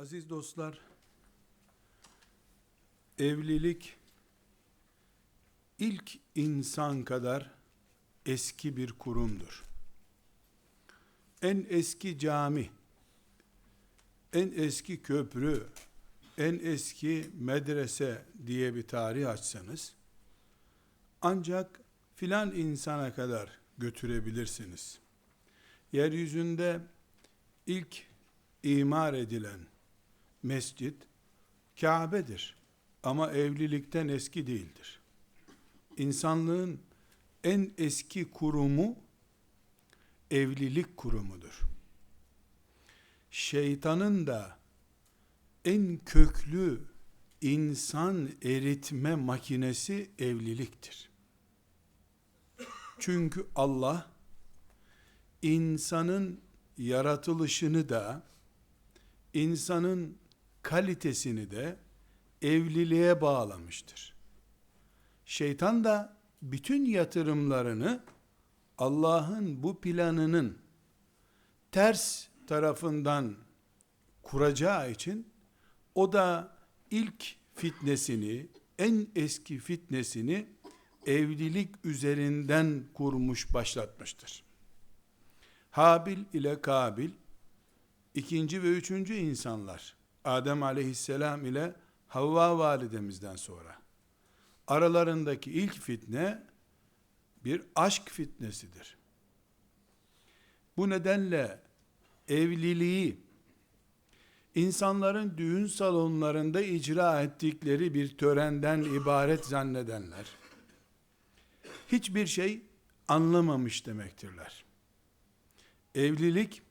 Aziz dostlar, evlilik ilk insan kadar eski bir kurumdur. En eski cami, en eski köprü, en eski medrese diye bir tarih açsanız, ancak filan insana kadar götürebilirsiniz. Yeryüzünde ilk imar edilen mescit Kabe'dir. Ama evlilikten eski değildir. İnsanlığın en eski kurumu evlilik kurumudur. Şeytanın da en köklü insan eritme makinesi evliliktir. Çünkü Allah insanın yaratılışını da insanın kalitesini de evliliğe bağlamıştır. Şeytan da bütün yatırımlarını Allah'ın bu planının ters tarafından kuracağı için o da ilk fitnesini, en eski fitnesini evlilik üzerinden kurmuş, başlatmıştır. Habil ile Kabil ikinci ve üçüncü insanlar Adem aleyhisselam ile Havva validemizden sonra aralarındaki ilk fitne bir aşk fitnesidir. Bu nedenle evliliği insanların düğün salonlarında icra ettikleri bir törenden ibaret zannedenler hiçbir şey anlamamış demektirler. Evlilik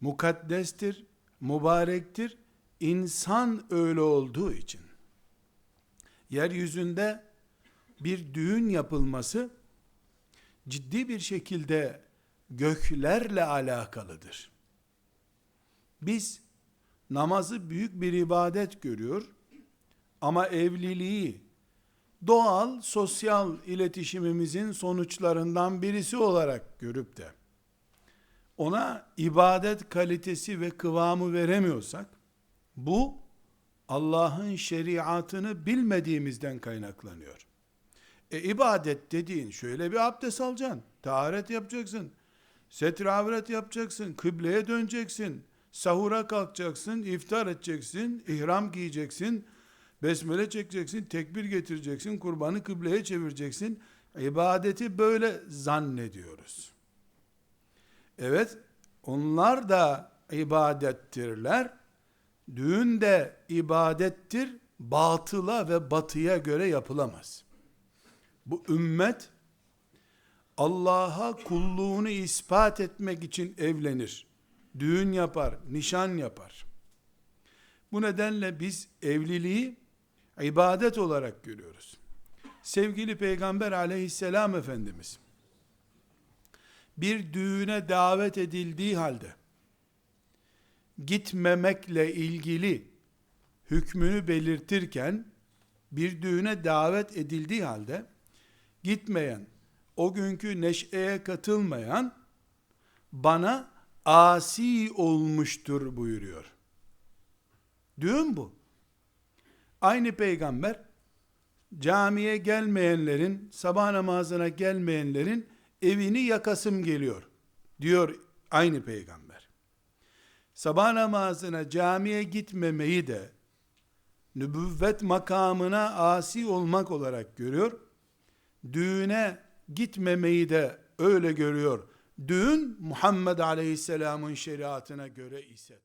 mukaddestir, mübarektir. İnsan öyle olduğu için. Yeryüzünde bir düğün yapılması ciddi bir şekilde göklerle alakalıdır. Biz namazı büyük bir ibadet görüyor ama evliliği doğal sosyal iletişimimizin sonuçlarından birisi olarak görüp de ona ibadet kalitesi ve kıvamı veremiyorsak, bu Allah'ın şeriatını bilmediğimizden kaynaklanıyor. E ibadet dediğin şöyle bir abdest alacaksın, taharet yapacaksın, setre avret yapacaksın, kıbleye döneceksin, sahura kalkacaksın, iftar edeceksin, ihram giyeceksin, besmele çekeceksin, tekbir getireceksin, kurbanı kıbleye çevireceksin. İbadeti böyle zannediyoruz. Evet, onlar da ibadettirler. Düğün de ibadettir. Batıla ve batıya göre yapılamaz. Bu ümmet Allah'a kulluğunu ispat etmek için evlenir. Düğün yapar, nişan yapar. Bu nedenle biz evliliği ibadet olarak görüyoruz. Sevgili Peygamber aleyhisselam Efendimiz bir düğüne davet edildiği halde gitmemekle ilgili hükmünü belirtirken bir düğüne davet edildiği halde gitmeyen, o günkü neşeye katılmayan bana asi olmuştur buyuruyor. Düğün bu. Aynı peygamber camiye gelmeyenlerin, sabah namazına gelmeyenlerin evini yakasım geliyor diyor aynı peygamber. Sabah namazına camiye gitmemeyi de nübüvvet makamına asi olmak olarak görüyor. Düğüne gitmemeyi de öyle görüyor. Düğün Muhammed Aleyhisselam'ın şeriatına göre ise